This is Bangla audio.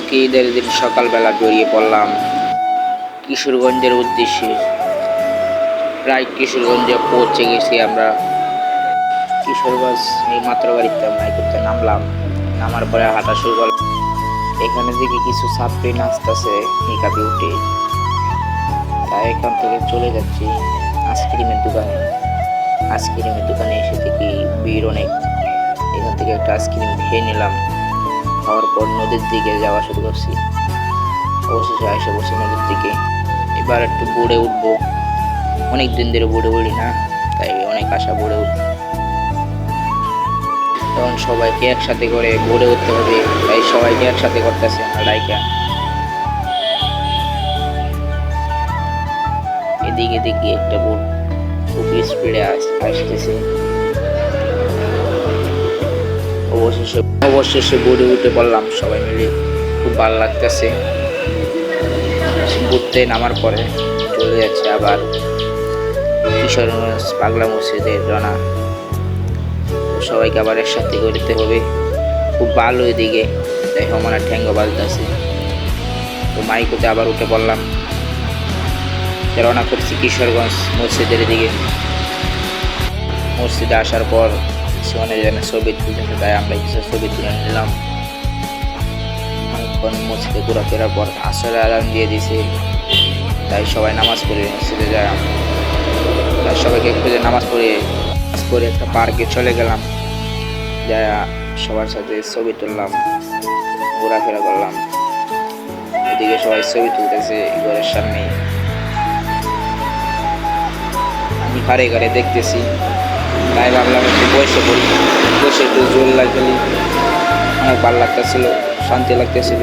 আজকে ঈদের দিন সকালবেলা বেরিয়ে পড়লাম কিশোরগঞ্জের উদ্দেশ্যে। প্রায় কিশোরগঞ্জে পৌঁছে গেছি আমরা। কিশোরগঞ্জ এই মাত্র বাড়িতে মাই করতে নামলাম। নামার পরে হাঁটা শুরু করলাম। এখানে দেখি কিছু ছাত্রী নাচতেছে নিকাপে উঠে। তাই এখান থেকে চলে যাচ্ছি আইসক্রিমের দোকানে। আইসক্রিমের দোকানে এসে দেখি ভিড় অনেক। এখান থেকে একটা আইসক্রিম খেয়ে নিলাম। খাওয়ার পর নদীর দিকে যাওয়া শুরু করছি। অবশেষে এসে বসে নদীর দিকে। এবার একটু বোর্ডে উঠবো। অনেক দিন ধরে বোর্ডে উঠি না, তাই অনেক আশা বোর্ডে উঠ তখন সবাইকে একসাথে করে বোর্ডে উঠতে হবে, তাই সবাইকে একসাথে করতেছে আমরা ডাইকা এদিকে দেখি একটা বোট খুব স্পিডে আসতেছে। অবশেষে অবশেষে বোর্ডে উঠে পড়লাম সবাই মিলে। খুব ভালো লাগতেছে। ঘুরতে নামার পরে চলে যাচ্ছে আবার কিশোরগঞ্জ পাগলা মসজিদের রানা সবাইকে আবার একসাথে করতে হবে। খুব ভালো এদিকে। তাই আমার ঠ্যাঙ্গ বাজতেছে। তো মাইকুতে আবার উঠে পড়লাম। রওনা করছি কিশোরগঞ্জ মসজিদের দিকে মসজিদে আসার পর সেখানে যেন ছবি তুলতেছে তাই আমরা কিছু ছবি তুলে নিলাম অনেকক্ষণ মসজিদে ঘোরাফেরার পর আসরে আরাম দিয়ে দিছে তাই সবাই নামাজ পড়ে মসজিদে যায় তাই সবাইকে যে নামাজ পড়ে নামাজ পড়ে একটা পার্কে চলে গেলাম যা সবার সাথে ছবি তুললাম ঘোরাফেরা করলাম এদিকে সবাই ছবি তুলতেছে ঘরের সামনে আমি ঘরে ঘরে দেখতেছি তাই ভাবলাম একটু বসে পড়ি। বসে একটু জোর লাগলি অনেক ভালো লাগতেছিল শান্তি লাগতেছিল।